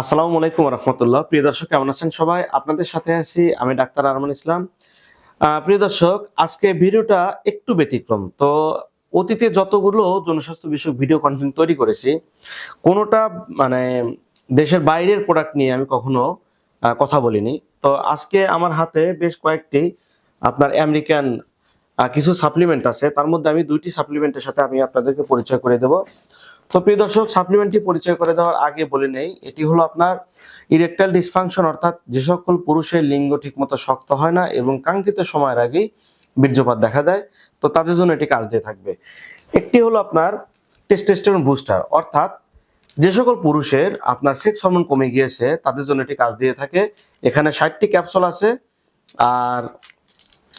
আসসালামু আলাইকুম রহমতুল্লাহ। প্রিয় দর্শক, কেমন আছেন সবাই? আপনাদের সাথে আছি আমি ডাক্তার আরমান ইসলাম। প্রিয় দর্শক, আজকে ভিডিওটা একটু ব্যতিক্রম। তো অতীতে যতগুলো জনস্বাস্থ্য বিষয়ক ভিডিও কন্টেন্ট তৈরি করেছি, কোনোটা মানে দেশের বাইরের প্রোডাক্ট নিয়ে আমি কখনো কথা বলিনি। তো আজকে আমার হাতে বেশ কয়েকটি আপনার আমেরিকান কিছু সাপ্লিমেন্ট আছে। তার মধ্যে আমি দুইটি সাপ্লিমেন্টের সাথে আমি আপনাদেরকে পরিচয় করে দেবো। তো প্রিয় দর্শক সাপ্লিমেন্টটি পরিচয় করে দেওয়ার আগে বলে নেই, এটি হলো আপনার ইরেকটাইল ডিসফাংশন অর্থাৎ যে সকল পুরুষের লিঙ্গ ঠিকমতো শক্ত হয় না এবং কাঙ্ক্ষিত সময়ের আগেই বীর্যপাত দেখা দেয়, তো তাদের জন্য এটি কাজ দিয়ে থাকবে। একটি হলো আপনার টেস্টেস্টেরন বুস্টার অর্থাৎ যে সকল পুরুষের আপনার সেক্স হরমোন কমে গিয়েছে, তাদের জন্য এটি কাজ দিয়ে থাকে। এখানে ষাটটি ক্যাপসুল আছে, আর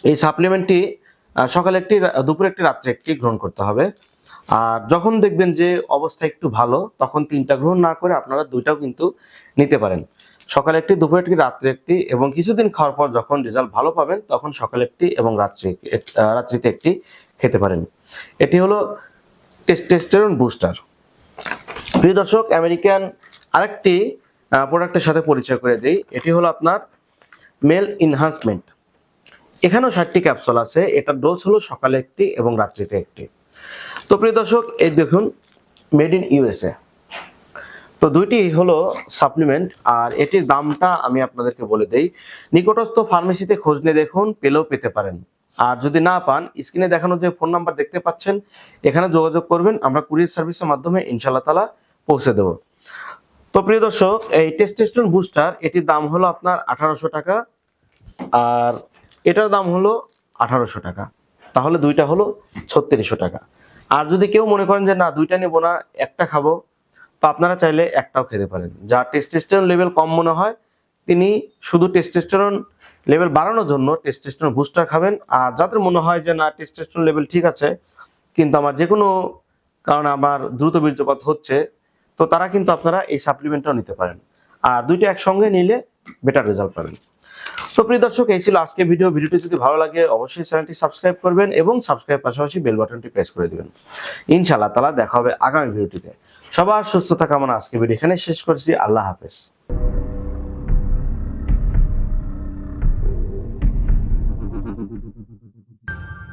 এই সাপ্লিমেন্টটি সকালে একটি, দুপুরে একটি রাত্রে একটি গ্রহণ করতে হবে। আর যখন দেখবেন যে অবস্থা একটু ভালো, তখন তিনটা গ্রহণ না করে আপনারা দুইটাও কিন্তু নিতে পারেন। সকালে একটি, দুপুরে একটি, রাত্রে একটি এবং কিছুদিন খাওয়ার পর যখন রেজাল্ট ভালো পাবেন, তখন সকালে একটি এবং রাত্রি রাত্রিতে একটি খেতে পারেন। এটি হলো টেস্টেস্টেরন বুস্টার। প্রিয় দর্শক, আমেরিকান আরেকটি প্রোডাক্টের সাথে পরিচয় করে দিই। এটি হলো আপনার মেল ইনহান্সমেন্ট। এখানেও ষাটটি ক্যাপসুল আছে। এটার ডোজ হলো সকালে একটি এবং রাত্রিতে একটি। তো প্রিয় দর্শক, এই দেখুন মেড ইন ইউএসএ তো দুইটি হলো সাপ্লিমেন্ট আর এটির দামটা আমি আপনাদেরকে বলে দেই। নিকটস্থ ফার্মেসিতে খোঁজ নিয়ে দেখুন, পেলেও পেতে পারেন। আর যদি না পান স্ক্রিনে দেখানো যে ফোন নাম্বার দেখতে পাচ্ছেন, এখানে যোগাযোগ করবেন, আমরা কুরিয়ার সার্ভিসের মাধ্যমে ইনশাল্লাহ তালা পৌঁছে দেব। তো প্রিয় দর্শক, এই টেস্টেস্টন বুস্টার এটির দাম হলো আপনার আঠারোশো টাকা, আর এটার দাম হলো আঠারোশো টাকা। তাহলে দুইটা হলো ছত্রিশশো টাকা। আর যদি কেউ মনে করেন যে, না, দুইটা নেব না, একটা খাব, তো আপনারা চাইলে একটাও খেতে পারেন। যার টেস্টেস্টেরন লেভেল কম মনে হয়, তিনি শুধু টেস্টেস্টেরন লেভেল বাড়ানোর জন্য টেস্টেস্টেরন বুস্টার খাবেন। আর যাদের মনে হয় যে, না টেস্টেস্টেরন লেভেল ঠিক আছে, কিন্তু আমার যে কোনো কারণে আমার দ্রুত বীর্যপাত হচ্ছে, তো তারা কিন্তু আপনারা এই সাপ্লিমেন্টটাও নিতে পারেন। আর দুইটা একসঙ্গে নিলে বেটার রেজাল্ট পাবেন। তো প্রিয় দর্শক, এই ছিল আজকে ভিডিও। ভিডিওটি যদি ভালো লাগে, অবশ্যই চ্যানেলটি সাবস্ক্রাইব করবেন এবং সাবস্ক্রাইব পাশাপাশি বেল বাটনটি প্রেস করে দেবেন। ইনশাআল্লাহ তালা দেখা হবে আগামী ভিডিওটিতে। সবার সুস্থতা কামনা আজকে ভিডিও এখানে শেষ করছি। আল্লাহ হাফেজ।